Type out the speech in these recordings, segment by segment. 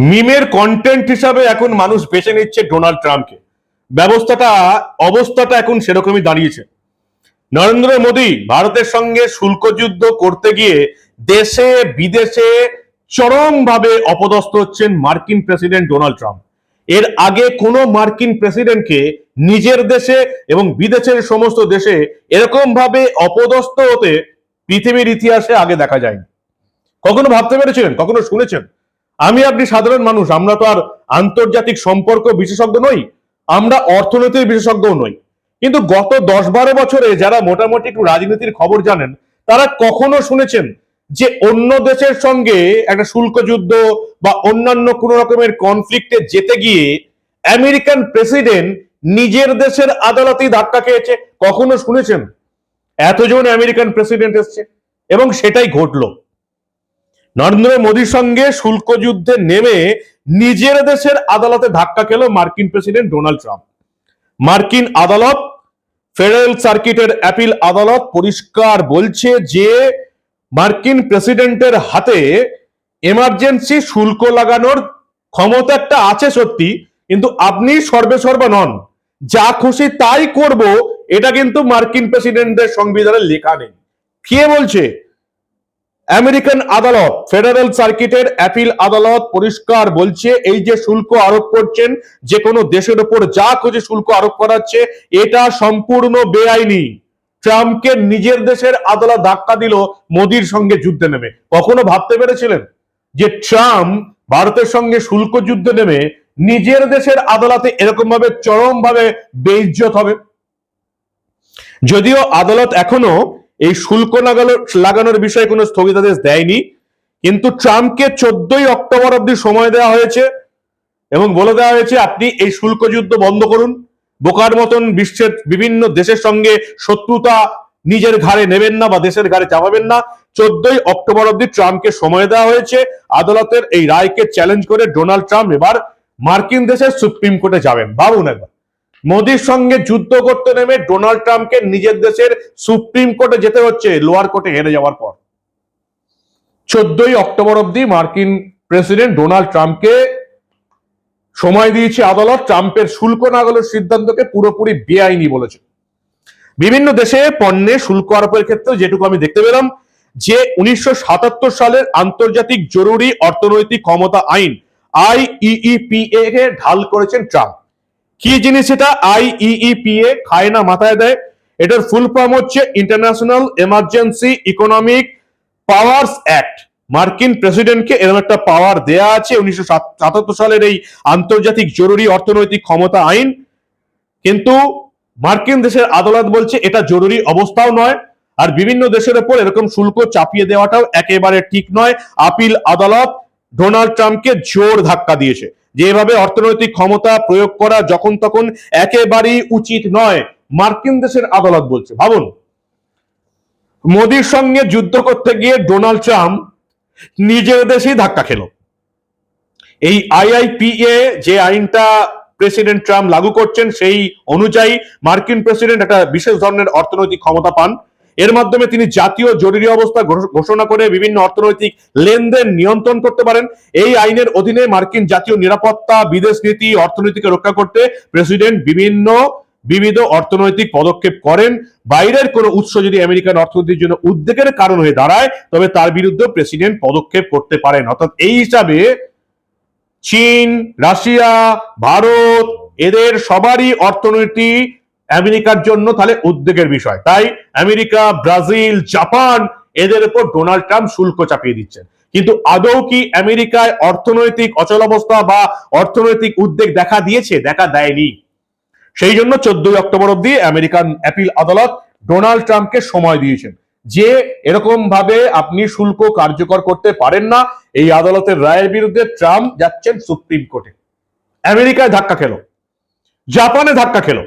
মিমের কন্টেন্ট হিসাবে এখন মানুষ বেছে নিচ্ছে ডোনাল্ড ট্রাম্পকে ব্যবস্থাটা, অবস্থাটা এখন সেরকমই দাঁড়িয়েছে। নরেন্দ্র মোদী ভারতের সঙ্গে শুল্ক যুদ্ধ করতে গিয়ে দেশে বিদেশে চরমভাবে অপদস্থ হচ্ছেন মার্কিন প্রেসিডেন্ট ডোনাল্ড ট্রাম্প এর আগে কোনো মার্কিন প্রেসিডেন্টকে নিজের দেশে এবং বিদেশের সমস্ত দেশে এরকম ভাবে অপদস্থ হতে পৃথিবীর ইতিহাসে আগে দেখা যায়নি। কখনো ভাবতে পেরেছিলেন? কখনো শুনেছেন? আমি আপনি সাধারণ মানুষ, আমরা তো আর আন্তর্জাতিক সম্পর্ক বিশেষজ্ঞ নই, আমরা অর্থনীতির বিশেষজ্ঞও নই। কিন্তু গত দশ বারো বছরে যারা মোটামুটি একটু রাজনীতির খবর জানেন, তারা কখনো শুনেছেন যে অন্য দেশের সঙ্গে একটা শুল্ক যুদ্ধ বা অন্যান্য কোন রকমের কনফ্লিক্টে যেতে গিয়ে আমেরিকান প্রেসিডেন্ট নিজের দেশের আদালতেই ধাক্কা খেয়েছে, কখনো শুনেছেন? এতজন আমেরিকান প্রেসিডেন্ট এসছে, এবং সেটাই ঘটলো। নরেন্দ্র মোদীর সঙ্গে শুল্ক যুদ্ধে নেমে নিজের দেশের আদালতে ধাক্কা খেল মার্কিন প্রেসিডেন্ট ডোনাল্ড ট্রাম্প। মার্কিন আদালত, ফেডারেল সার্কিটের অ্যাপিল আদালত পরিষ্কার বলছে যে মার্কিন প্রেসিডেন্টের হাতে এমার্জেন্সি শুল্ক লাগানোর ক্ষমতা একটা আছে সত্যি, কিন্তু আপনি সর্বে সর্বা নন। যা খুশি তাই করব, এটা কিন্তু মার্কিন প্রেসিডেন্টের সংবিধানে লেখা নেই। কে বলছে? আমেরিকান আদালত, ফেডারেল সার্কিটের অ্যাপিল আদালত পরিষ্কার বলছে, এই যে শুল্ক আরোপ করছেন যে কোনো দেশের উপর যা খুঁজে শুল্ক আরোপ করাচ্ছে, এটা সম্পূর্ণ বেআইনি। ট্রাম্পকে নিজের দেশের আদালত ধাক্কা দিল, মোদির সঙ্গে যুদ্ধে নেমে। কখনো ভাবতে পেরেছিলেন যে ট্রাম্প ভারতের সঙ্গে শুল্ক যুদ্ধে নেমে নিজের দেশের আদালতে এরকম ভাবে চরম ভাবে বেইজ্জত হবে? যদিও আদালত এখনও এই শুল্ক লাগানো- লাগানোর বিষয়ে কোনো স্থগিতাদেশ দেয়নি। কিন্তু ট্রাম্পকে চোদ্দই অক্টোবর অব্দি সময় দেওয়া হয়েছে এবং বলে দেওয়া হয়েছে, আপনি এই শুল্ক যুদ্ধ বন্ধ করুন। বোকার মতন বিশ্বের বিভিন্ন দেশের সঙ্গে শত্রুতা নিজের ঘাড়ে নেবেন না বা দেশের ঘাড়ে চাপাবেন না। চোদ্দই অক্টোবর অব্দি ট্রাম্পকে সময় দেওয়া হয়েছে। আদালতের এই রায়কে চ্যালেঞ্জ করে ডোনাল্ড ট্রাম্প এবার মার্কিন দেশের সুপ্রিম কোর্টে যাবেন। ভাবুন একবার। মোদির সঙ্গে যুদ্ধ করতে নেমে ডোনাল্ড ট্রাম্পকে নিজের দেশের সুপ্রিম কোর্টে যেতে হচ্ছে, লোয়ার কোর্টে হেরে যাওয়ার পর। চোদ্দই অক্টোবর অব্দি মার্কিন প্রেসিডেন্ট ডোনাল্ড ট্রাম্পকে সময় দিয়েছে আদালত, ট্রাম্পের শুল্ক নাগলের সিদ্ধান্তকে পুরোপুরি বেআইনি বলেছে। বিভিন্ন দেশে পণ্যে শুল্ক আরোপের ক্ষেত্রে যেটুকু আমি দেখতে পেলাম, যে উনিশশো সাতাত্তর সালের আন্তর্জাতিক জরুরি অর্থনৈতিক ক্ষমতা আইন আইইপিএ কে ঢাল করেছেন ট্রাম্প। কি জিনিস এটা? আইইপিএ খায় না, মাথায় দেয়। এটার ফুল ফর্ম হচ্ছে international emergency economic powers act মার্কিন প্রেসিডেন্টকে এরকম একটা পাওয়ার দেয়া আছে, উনিশশো সাতাত্তর সালের এই আন্তর্জাতিক জরুরি অর্থনৈতিক ক্ষমতা আইন। কিন্তু মার্কিন দেশের আদালত বলছে, এটা জরুরি অবস্থাও নয়। আর বিভিন্ন দেশের উপর এরকম শুল্ক চাপিয়ে দেওয়াটাও একেবারে ঠিক নয়। আপিল আদালত ডোনাল্ড ট্রাম্পকে জোর ধাক্কা দিয়েছে। যে এভাবে অর্থনৈতিক ক্ষমতা প্রয়োগ করা যখন তখন একেবারেই উচিত নয়, মার্কিন দেশের আদালত বলছে। ভাবুন, মোদির সঙ্গে যুদ্ধ করতে গিয়ে ডোনাল্ড ট্রাম্প নিজের দেশেই ধাক্কা খেল। এই আইআইপিএ যে আইনটা প্রেসিডেন্ট ট্রাম্প লাগু করছেন, সেই অনুযায়ী মার্কিন প্রেসিডেন্ট একটা বিশেষ ধরনের অর্থনৈতিক ক্ষমতা পান। এর মাধ্যমে তিনি জাতীয় জরুরি অবস্থা ঘোষণা করে বিভিন্ন অর্থনৈতিক লেনদেন নিয়ন্ত্রণ করতে পারেন। এই আইনের অধীনে মার্কিন জাতীয় নিরাপত্তা, বিদেশ নীতি, অর্থনীতিকে রক্ষা করতে প্রেসিডেন্ট বিভিন্ন বিবিধ অর্থনৈতিক পদক্ষেপ করেন। বাইরের কোনো উৎস যদি আমেরিকান অর্থনীতির জন্য উদ্বেগের কারণ হয়ে দাঁড়ায়, তবে তার বিরুদ্ধে প্রেসিডেন্ট পদক্ষেপ করতে পারেন। অর্থাৎ এই হিসাবে চীন, রাশিয়া, ভারত, এদের সবারই অর্থনীতি আমেরিকার জন্য তাহলে উদ্বেগের বিষয়। তাই আমেরিকা, ব্রাজিল, জাপান এদের উপর ডোনাল্ড ট্রাম্প শুল্ক চাপিয়ে দিচ্ছেন। কিন্তু আদৌ কি আমেরিকায় অর্থনৈতিক অচলাবস্থা বা অর্থনৈতিক উদ্বেগ দেখা দিয়েছে, দেখা দেয়নি? সেই জন্য চোদ্দই অক্টোবর অব্দি আমেরিকান অ্যাপিল আদালত ডোনাল্ড ট্রাম্পকে সময় দিয়েছেন। যে এরকম ভাবে আপনি শুল্ক কার্যকর করতে পারেন না, এই আদালতের রায়ের বিরুদ্ধে ট্রাম্প যাচ্ছেন সুপ্রিম কোর্টে। আমেরিকায় ধাক্কা খেলো। জাপানে ধাক্কা খেলো।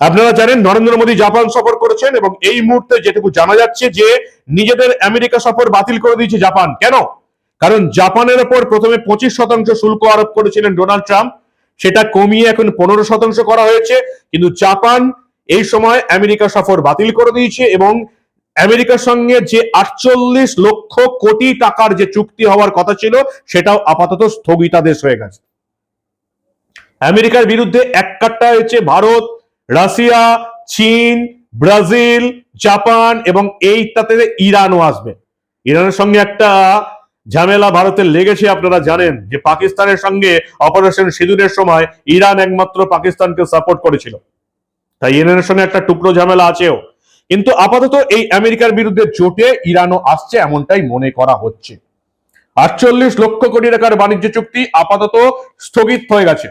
আপনারা জানেন, নরেন্দ্র মোদী জাপান সফর করেছেন এবং এই মুহূর্তে যেটুকু জানা যাচ্ছে যে নিজেদের আমেরিকা সফর বাতিল করে দিয়েছে জাপান। কেন? কারণ জাপানের ওপর প্রথমে পঁচিশ শতাংশ শুল্ক আরোপ করেছিলেন ডোনাল্ড ট্রাম্প। সেটা কমিয়ে এখন পনেরো শতাংশ করা হয়েছে। কিন্তু জাপান এই সময় আমেরিকা সফর বাতিল করে দিয়েছে এবং আমেরিকার সঙ্গে যে আটচল্লিশ লক্ষ কোটি টাকার যে চুক্তি হওয়ার কথা ছিল, সেটাও আপাতত স্থগিতাদেশ হয়ে গেছে। আমেরিকার বিরুদ্ধে এক কাট্টা হয়েছে ভারত রাশিয়া, চীন, ব্রাজিল, জাপান এবং এইটাতে ইরানও আসবে। ইরানের সঙ্গে একটা ঝামেলা ভারতের লেগেছে, আপনারা জানেন, যে পাকিস্তানের সঙ্গে অপারেশন সিঁদুরের সময় ইরান একমাত্র পাকিস্তানকে সাপোর্ট করেছিল। তাই ইরানের সঙ্গে একটা টুকরো ঝামেলা আছেও। কিন্তু আপাতত এই আমেরিকার বিরুদ্ধে জোটে ইরানও আসছে এমনটাই মনে করা হচ্ছে। আটচল্লিশ লক্ষ কোটি টাকার বাণিজ্য চুক্তি আপাতত স্থগিত হয়ে গেছে।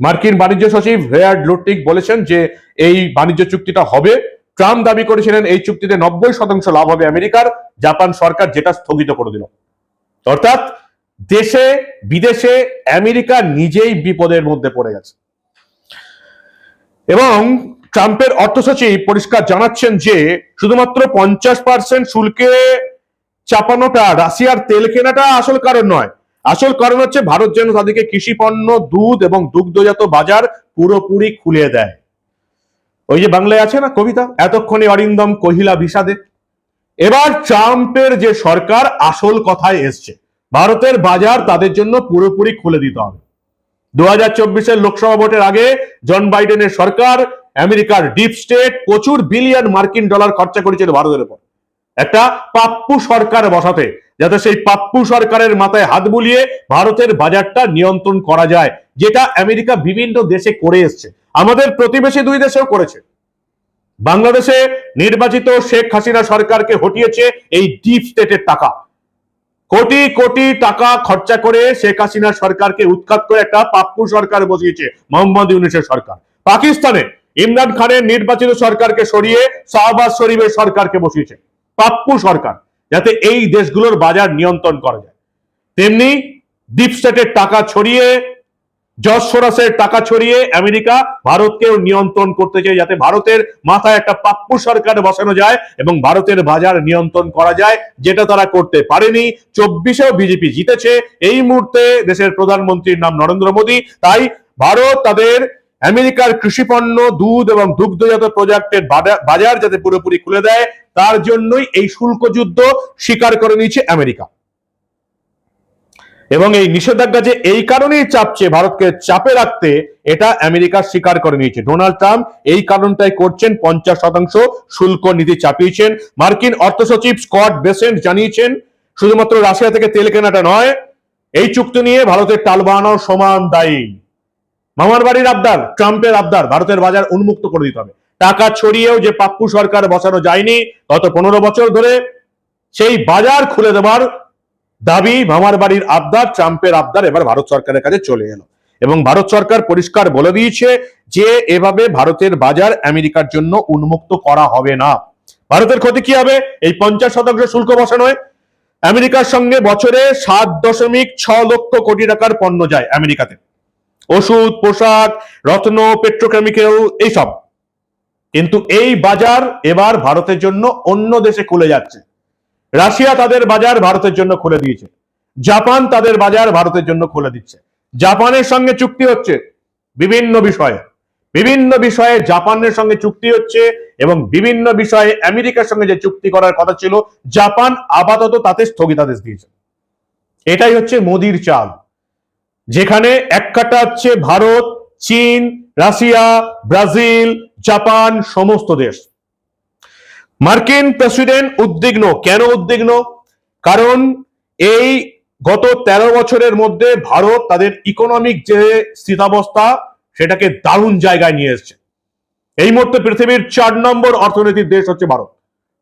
মার্কিন বাণিজ্য সচিব হেয়ার্ড লুটিক বলেছেন যে এই বাণিজ্য চুক্তিটা হবে। ট্রাম্প দাবি করেছিলেন এই চুক্তিতে নব্বই শতাংশ লাভ হবে আমেরিকার। জাপান সরকার যেটা স্থগিত করে দিল। অর্থাৎ দেশে, বিদেশে আমেরিকা নিজেই বিপদের মধ্যে পড়ে গেছে। এবং ট্রাম্পের অর্থ সচিব পরিষ্কার জানাচ্ছেন যে শুধুমাত্র পঞ্চাশ পার্সেন্ট শুল্কে চাপানোটা, রাশিয়ার তেল কেনাটা আসল কারণ নয়। আসল কারণ হচ্ছে ভারত যেন তাদেরকে কৃষি পণ্য দুধ এবং দুগ্ধজাত বাজার পুরোপুরি খুলে দেয়। ওই যে বাংলায় আছে না কবিতা? এতক্ষণে অরিন্দম কহিলা বিষাদে। এবার ট্রাম্পের যে সরকার, আসল কথায় এসছে। ভারতের বাজার তাদের জন্য পুরোপুরি খুলে দিতে হবে। দু হাজার চব্বিশের লোকসভা ভোটের আগে জন বাইডেনের সরকার, আমেরিকার ডিপ স্টেট প্রচুর বিলিয়ন মার্কিন ডলার খরচা করেছিল ভারতের উপর। একটা পাপ্পু সরকার বসাতে, যাতে সেই পাপ্পু সরকারের মাথায় হাত বুলিয়ে ভারতের বাজারটা নিয়ন্ত্রণ করা যায়, যেটা আমেরিকা বিভিন্ন দেশে করে এসছে। আমাদের প্রতিবেশী দুই দেশেও করেছে। বাংলাদেশে নির্বাচিত শেখ হাসিনা সরকারকে হটিয়েছে এই ডিপ স্টেটের টাকা। কোটি কোটি টাকা খরচা করে শেখ হাসিনা সরকারকে উৎখাত করে একটা পাপ্পু সরকার বসিয়েছে, মোহাম্মদ ইউনুসের সরকার। পাকিস্তানে ইমরান খানের নির্বাচিত সরকারকে সরিয়ে শাহবাজ শরীফের সরকারকে বসিয়েছে। পাপ্পু সরকার, যাতে এই দেশগুলোর বাজার নিয়ন্ত্রণ করা যায়। তেমনি ডিপ স্টেটের টাকা ছড়িয়ে জজ সোরাসের টাকা ছড়িয়ে আমেরিকা ভারতকেও নিয়ন্ত্রণ করতে চায়, যাতে ভারতের মাথায় একটা পাপ্পু সরকার বসানো যায় এবং ভারতের বাজার নিয়ন্ত্রণ করা যায়, যেটা তারা করতে পারেনি। চব্বিশেও বিজেপি জিতেছে। এই মুহূর্তে দেশের প্রধানমন্ত্রীর নাম নরেন্দ্র মোদী। তাই ভারত তাদের আমেরিকার কৃষিপণ্য দুধ এবং দুগ্ধজাত প্রোডাক্টের বাজার যাতে পুরোপুরি খুলে দেয়, তার জন্যই এই শুল্ক যুদ্ধ স্বীকার করে নিয়েছে আমেরিকা। এবং এই নিষেধাজ্ঞা যে এই কারণেই চাপছে ভারতকে চাপে রাখতে, এটা আমেরিকা স্বীকার করে নিয়েছে। ডোনাল্ড ট্রাম্প এই কারণটাই করছেন, পঞ্চাশ শতাংশ শুল্ক নীতি চাপিয়েছেন। মার্কিন অর্থ সচিব স্কট বেসেন্ট জানিয়েছেন, শুধুমাত্র রাশিয়া থেকে তেল কেনাটা নয়, এই চুক্তি নিয়ে ভারতের টাল সমান দায়ী। মামার বাড়ির আবদার, ট্রাম্পের আবদার ভারতের বাজার উন্মুক্ত করে দিতে হবে। টাকা ছড়িয়েও যে পাপ্পু সরকার বসানো যায়নি গত পনেরো বছর ধরে, সেই বাজার খুলে দেওয়ার দাবি মামার বাড়ির আবদার, ট্রাম্পের আবদার এবার ভারত সরকারের কাছে চলে এলো। এবং ভারত সরকার পরিষ্কার বলে দিয়েছে যে এভাবে ভারতের বাজার আমেরিকার জন্য উন্মুক্ত করা হবে না। ভারতের ক্ষতি কি হবে? এই পঞ্চাশ শতাংশ শুল্ক বসানোয় আমেরিকার সঙ্গে বছরে সাত দশমিক ছ লক্ষ কোটি টাকার পণ্য যায় আমেরিকাতে। ওষুধ, পোশাক, রত্ন, পেট্রোকেমিক্যাল, এইসব। কিন্তু এই বাজার এবার ভারতের জন্য অন্য দেশে খুলে যাচ্ছে। রাশিয়া তাদের বাজার ভারতের জন্য খুলে দিয়েছে। জাপান তাদের বাজার ভারতের জন্য খুলে দিচ্ছে। জাপানের সঙ্গে চুক্তি হচ্ছে বিভিন্ন বিষয়ে। বিভিন্ন বিষয়ে জাপানের সঙ্গে চুক্তি হচ্ছে এবং বিভিন্ন বিষয়ে আমেরিকার সঙ্গে যে চুক্তি করার কথা ছিল, জাপান আপাতত তাতে স্থগিতাদেশ দিয়েছে। এটাই হচ্ছে মোদির চাল। যেখানে কাটা হচ্ছে ভারত, চীন, রাশিয়া, ব্রাজিল, জাপান, সমস্ত দেশ। মার্কিন প্রেসিডেন্ট উদ্বিগ্ন। কেন উদ্বিগ্ন? কারণ এই গত ১৩ বছরের মধ্যে ভারত তাদের ইকোনমিক যে স্থিতাবস্থা, সেটাকে দারুণ জায়গায় নিয়ে এসছে। এই মুহূর্তে পৃথিবীর চার নম্বর অর্থনীতির দেশ হচ্ছে ভারত।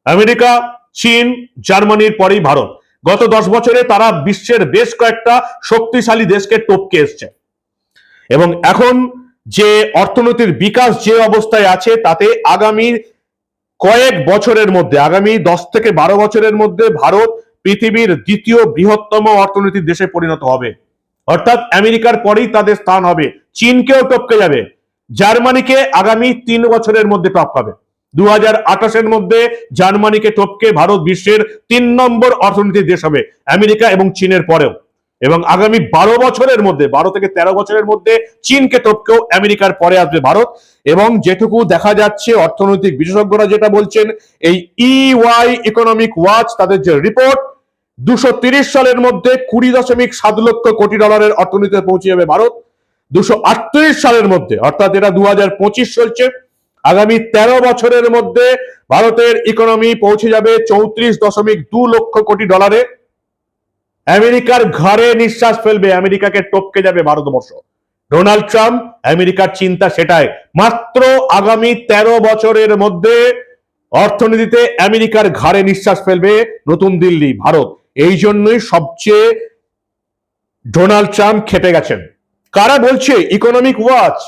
আমেরিকা, চীন, জার্মানির পরেই ভারত। গত দশ বছরে তারা বিশ্বের বেশ কয়েকটা শক্তিশালী দেশকে টপকে এসছে। এবং এখন যে অর্থনীতির বিকাশ যে অবস্থায় আছে, তাতে আগামী কয়েক বছরের মধ্যে, আগামী দশ থেকে বারো বছরের মধ্যে ভারত পৃথিবীর দ্বিতীয় বৃহত্তম অর্থনীতির দেশে পরিণত হবে। অর্থাৎ আমেরিকার পরেই তাদের স্থান হবে। চীনকেও টপকে যাবে। জার্মানিকে আগামী তিন বছরের মধ্যে টপকাবে দু হাজার আঠাশের মধ্যে জার্মানিকে টপকে ভারত বিশ্বের তিন নম্বর অর্থনীতির দেশ হবে। আমেরিকা এবং চীনের পরেও। এবং আগামী বারো বছরের মধ্যে, বারো থেকে তেরো বছরের মধ্যে চীনকে টপকেও আমেরিকার পরে আসবে ভারত। এবং যেটুকু দেখা যাচ্ছে, অর্থনৈতিক বিশেষজ্ঞরা যেটা বলছেন, এই ইওয়াই ইকোনমিক ওয়াচ তাদের যে রিপোর্ট দুশো সালের মধ্যে কুড়ি দশমিক সাত লক্ষ কোটি ডলারের অর্থনীতিতে পৌঁছে যাবে ভারত। দুশো সালের মধ্যে, অর্থাৎ এটা দু হাজার পঁচিশ চলছে। আগামী তেরো বছরের মধ্যে ভারতের ইকোনমি পৌঁছে যাবে চৌত্রিশ দশমিক দু লক্ষ কোটি ডলারে। আমেরিকার ঘরে নিঃশ্বাস ফেলবে, আমেরিকাকে টপকে যাবে ভারতবর্ষ। ডোনাল্ড ট্রাম্প, আমেরিকার চিন্তা সেটাই। মাত্র আগামী তেরো বছরের মধ্যে অর্থনীতিতে আমেরিকার ঘাড়ে নিঃশ্বাস ফেলবে নতুন দিল্লি, ভারত। এই জন্যই সবচেয়ে ডোনাল্ড ট্রাম্প খেপে গেছেন। কারা বলছে? ইকোনমিক ওয়াচ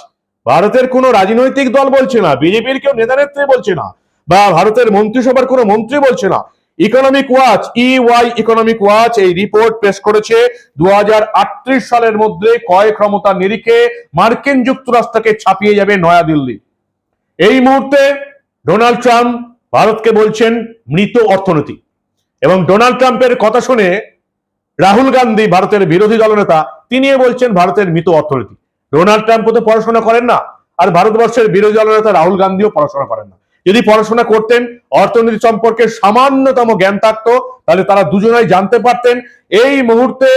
ভারতের কোনো রাজনৈতিক দল বলছে না, বিজেপির কেউ নেতা নেত্রী বলছে না, বা ভারতের মন্ত্রিসভার কোনো মন্ত্রী বলছে না। Economic watch EY economic watch এই রিপোর্ট পেশ করেছে দু হাজার আটত্রিশ সালের মধ্যে ক্রয় ক্ষমতা নিরিখে মার্কিন যুক্তরাষ্ট্রকে ছাপিয়ে যাবে নয়াদিল্লি। এই মুহূর্তে ডোনাল্ড ট্রাম্প ভারতকে বলছেন মৃত অর্থনীতি। এবং ডোনাল্ড ট্রাম্পের কথা শুনে রাহুল গান্ধী ভারতের বিরোধী দলনেতা, তিনিও বলছেন ভারতের মৃত অর্থনীতি। ডোনাল্ড ট্রাম্প তো পড়াশোনা করেন না, আর ভারতবর্ষের বিরোধী দলনেতা রাহুল গান্ধীও পড়াশোনা করেন না। যদি পড়াশোনা করতেন, অর্থনীতি সম্পর্কে সামান্যতম জ্ঞান থাকতো, তাহলে তারা দুজনাই জানতে পারতেন। এই মুহূর্তে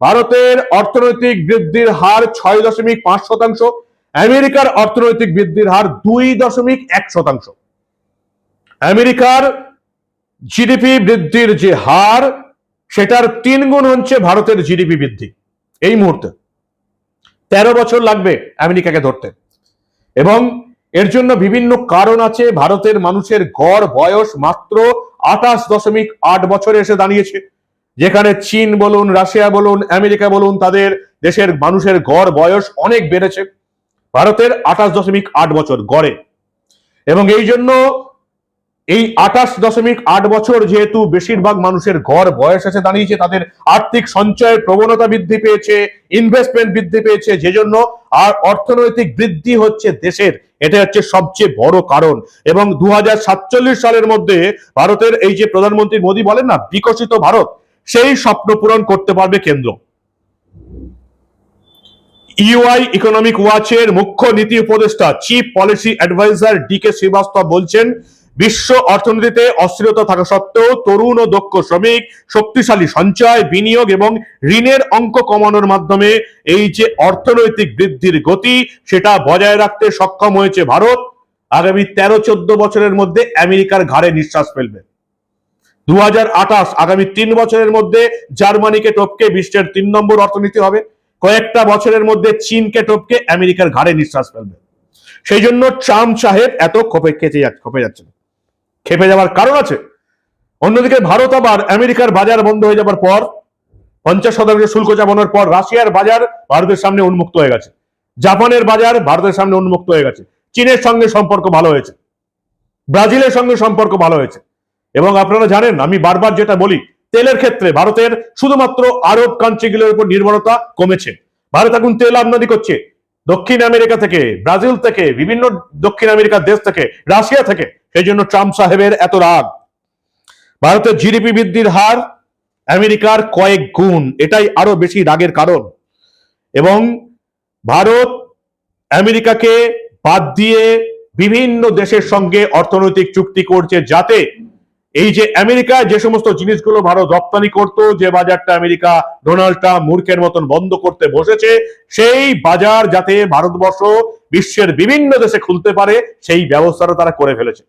ভারতের অর্থনৈতিক বৃদ্ধির হার ছয় দশমিক পাঁচ শতাংশ, আমেরিকার অর্থনৈতিক বৃদ্ধির হার দুই দশমিক এক শতাংশ। আমেরিকার জিডিপি বৃদ্ধির যে হার, সেটার তিন গুণ হচ্ছে ভারতের জিডিপি বৃদ্ধি, এই মুহূর্তে। তেরো বছর লাগবে আমেরিকাকে ধরতে। এবং এর জন্য বিভিন্ন কারণ আছে। ভারতের মানুষের গড় বয়স মাত্র আঠাশ দশমিক আট বছরে এসে দাঁড়িয়েছে। যেখানে চীন বলুন, রাশিয়া বলুন, আমেরিকা বলুন, তাদের দেশের মানুষের গড় বয়স অনেক বেড়েছে। ভারতের আঠাশ দশমিক আট বছর গড়ে। এবং এই জন্য এই আঠাশ দশমিক আট বছর যেহেতু বেশিরভাগ মানুষের ঘর বয়স এসে দাঁড়িয়েছে তাদের আর্থিক সঞ্চয়ের প্রবণতা বৃদ্ধি পেয়েছে ইনভেস্টমেন্ট বৃদ্ধি পেয়েছে, যে জন্য আর অর্থনৈতিক বৃদ্ধি হচ্ছে দেশের। এটা হচ্ছে সবচেয়ে বড় কারণ। এবং দুই হাজার সাতচল্লিশ সালের মধ্যে ভারতের এই যে প্রধানমন্ত্রী মোদী বলেন না, বিকশিত ভারত, সেই স্বপ্ন পূরণ করতে পারবে কেন্দ্র। ইউআই ইকোনমিক ওয়াচের মুখ্য নীতি উপদেষ্টা chief policy adviser D K Srivastava বলছেন বিশ্ব অর্থনীতিতে অস্থিরতা থাকা সত্ত্বেও তরুণ ও দক্ষ শ্রমিক, শক্তিশালী সঞ্চয়, বিনিয়োগ এবং ঋণের অঙ্ক কমানোর মাধ্যমে এই যে অর্থনৈতিক বৃদ্ধির গতি, সেটা বজায় রাখতে সক্ষম হয়েছে ভারত। আগামী তেরো চোদ্দ বছরের মধ্যে আমেরিকার ঘাড়ে নিঃশ্বাস ফেলবে। দু হাজার আঠাশ, আগামী তিন বছরের মধ্যে জার্মানিকে টপকে বিশ্বের তিন নম্বর অর্থনীতি হবে। কয়েকটা বছরের মধ্যে চীনকে টপকে আমেরিকার ঘাড়ে নিঃশ্বাস ফেলবে। সেই জন্য ট্রাম্প সাহেব এত ক্ষোভে খেতে যাচ্ছে ক্ষোভে যাচ্ছেন। খেপে যাওয়ার কারণ আছে। অন্যদিকে ভারত আবার আমেরিকার বাজার বন্ধ হয়ে যাবার পর, পঞ্চাশ শতাংশ শুল্ক চাপানোর পর রাশিয়ার বাজার ভারতের সামনে উন্মুক্ত হয়ে গেছে। জাপানের বাজার ভারতের সামনে উন্মুক্ত হয়ে গেছে। চীনের সঙ্গে সম্পর্ক ভালো হয়েছে। ব্রাজিলের সঙ্গে সম্পর্ক ভালো হয়েছে। এবং আপনারা জানেন, আমি বারবার যেটা বলি, তেলের ক্ষেত্রে ভারতের শুধুমাত্র আরব কান্ট্রিগুলোর উপর নির্ভরতা কমেছে। ভারত এখন তেল আমদানি করছে। দক্ষিণ আমেরিকা থেকে, ব্রাজিল থেকে, বিভিন্ন দক্ষিণ আমেরিকার দেশ থেকে, রাশিয়া থেকে। সেই জন্য ট্রাম্প সাহেবের এত রাগ। ভারতের জিডিপি বৃদ্ধির হার আমেরিকার কয়েক গুণ, এটাই আরও বেশি রাগের কারণ। এবং ভারত আমেরিকাকে বাদ দিয়ে বিভিন্ন দেশের সঙ্গে অর্থনৈতিক চুক্তি করছে যাতে এই যে আমেরিকা যে সমস্ত জিনিসগুলো ভারত রপ্তানি করত, যে বাজারটা আমেরিকা ডোনাল্ড ট্রাম্প মূর্খের মতন বন্ধ করতে বসেছে, সেই বাজার যাতে ভারতবর্ষ বিশ্বের বিভিন্ন দেশে খুলতে পারে, সেই ব্যবস্থাটা তারা করে ফেলেছে।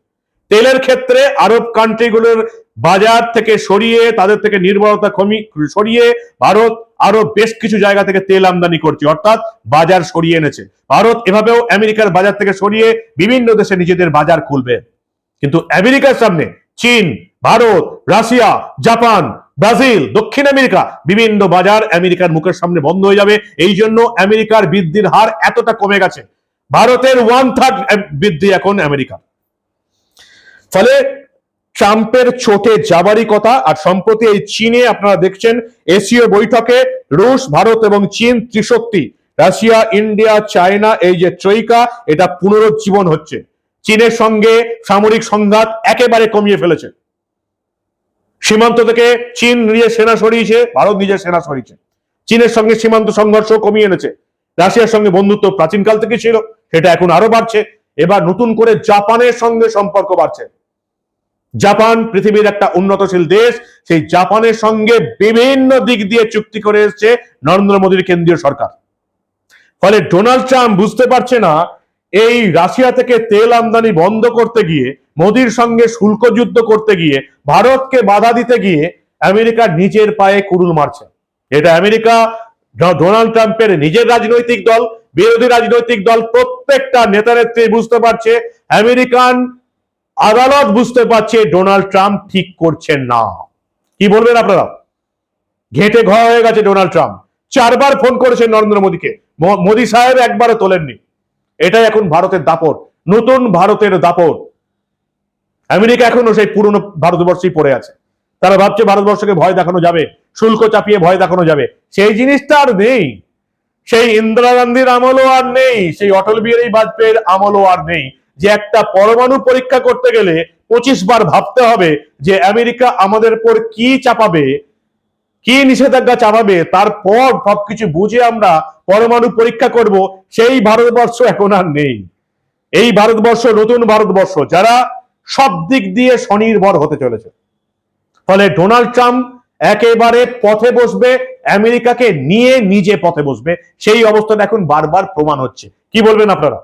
তেলের ক্ষেত্রে আরব কান্ট্রিগুলোর বাজার থেকে সরিয়ে, তাদের থেকে নির্ভরতা কমি, সরিয়ে ভারত আরও বেশ কিছু জায়গা থেকে তেল আমদানি করছে, অর্থাৎ বাজার সরিয়ে এনেছে। ভারত এভাবেও আমেরিকার বাজার থেকে সরিয়ে বিভিন্ন দেশে নিজেদের বাজার খুলবে। কিন্তু আমেরিকার সামনে চীন, ভারত, রাশিয়া, জাপান, ব্রাজিল, দক্ষিণ আমেরিকা বিভিন্ন বাজার আমেরিকার মুখের সামনে বন্ধ হয়ে যাবে। এই জন্য আমেরিকার বৃদ্ধির হার এতটা কমে গেছে। ভারতের ওয়ান থার্ড বৃদ্ধি এখন আমেরিকা ফলে ট্রাম্পের চোটে যাবারই কথা, আর সম্প্রতি এই চীনে আপনারা দেখছেন এশীয় বৈঠকে রুশ, ভারত এবং চীন ত্রিশক্তি, রাশিয়া, ইন্ডিয়া, চায়না, এই যে ত্রয়িকা এটা পুনরুজ্জীবন হচ্ছে। চীনের সঙ্গে সামরিক সংঘাত একেবারে কমিয়ে ফেলেছে। সীমান্ত থেকে চীন নিজের সেনা সরিয়েছে, ভারত নিজের সেনা সরিয়েছে। চীনের সঙ্গে সীমান্ত সংঘর্ষ কমিয়ে এনেছে। রাশিয়ার সঙ্গে বন্ধুত্ব প্রাচীনকাল থেকে ছিল, সেটা এখন আরও বাড়ছে। এবার নতুন করে জাপানের সঙ্গে সম্পর্ক বাড়ছে। জাপান পৃথিবীর একটা উন্নতশীল দেশ, সেই জাপানের সঙ্গে বিভিন্ন দিক দিয়ে চুক্তি করে এসেছে নরেন্দ্র মোদীর কেন্দ্রীয় সরকার। ফলে ডোনাল্ড ট্রাম্প বুঝতে পারছে না, এই রাশিয়া থেকে তেল আমদানি বন্ধ করতে গিয়ে, মোদির সঙ্গে শুল্ক যুদ্ধ করতে গিয়ে, ভারতকে বাধা দিতে গিয়ে আমেরিকা নিজের পায়ে কুরুল মারছে। এটা আমেরিকা ডোনাল্ড ট্রাম্পের নিজের রাজনৈতিক দল, বিরোধী রাজনৈতিক দল প্রত্যেকটা নেতা নেত্রী বুঝতে পারছে, আমেরিকান আদালত বুঝতে পারছে ডোনাল্ড ট্রাম্প ঠিক করছেন না। কি বলবেন আপনারা? ঘেটে ঘ হয়ে গেছে ডোনাল্ড ট্রাম্প। চারবার ফোন করেছেন নরেন্দ্র মোদীকে। মোদী সাহেব একবারও তোলেননি। এটাই এখন ভারতের দাপট, নতুন ভারতের দাপট। আমেরিকা এখনও সেই পুরনো ভারতবর্ষেই পড়ে আছে। তারা ভাবছে ভারতবর্ষকে ভয় দেখানো যাবে, শুল্ক চাপিয়ে ভয় দেখানো যাবে। সেই জিনিসটা আর নেই। সেই ইন্দিরা গান্ধীর আমলও আর নেই, সেই অটল বিহারী বাজপেয়ীর আমলও আর নেই। যে একটা পরমাণু পরীক্ষা করতে গেলে পঁচিশ বার ভাবতে হবে যে আমেরিকা আমাদের উপর কি চাপাবে, কি নিষেধাজ্ঞা চাপাবে, তারপর সবকিছু বুঝে আমরা পরমাণু পরীক্ষা করব, সেই ভারতবর্ষ এখন আর নেই। এই ভারতবর্ষ নতুন ভারতবর্ষ, যারা সব দিক দিয়ে স্বনির্ভর হতে চলেছে। ফলে ডোনাল্ড ট্রাম্প একেবারে পথে বসবে, আমেরিকাকে নিয়ে নিজে পথে বসবে, সেই অবস্থাটা এখন বারবার প্রমাণ হচ্ছে। কি বলবেন আপনারা?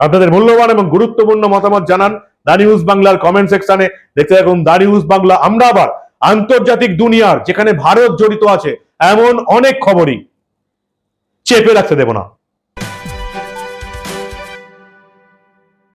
আপনাদের মূল্যবান এবং গুরুত্বপূর্ণ মতামত জানান দা নিউজ বাংলার কমেন্ট সেকশনে। দেখতে থাকুন দা নিউজ বাংলা। আমরা আবার আন্তর্জাতিক দুনিয়ার যেখানে ভারত জড়িত আছে, এমন অনেক খবরই চেপে রাখতে দেব না।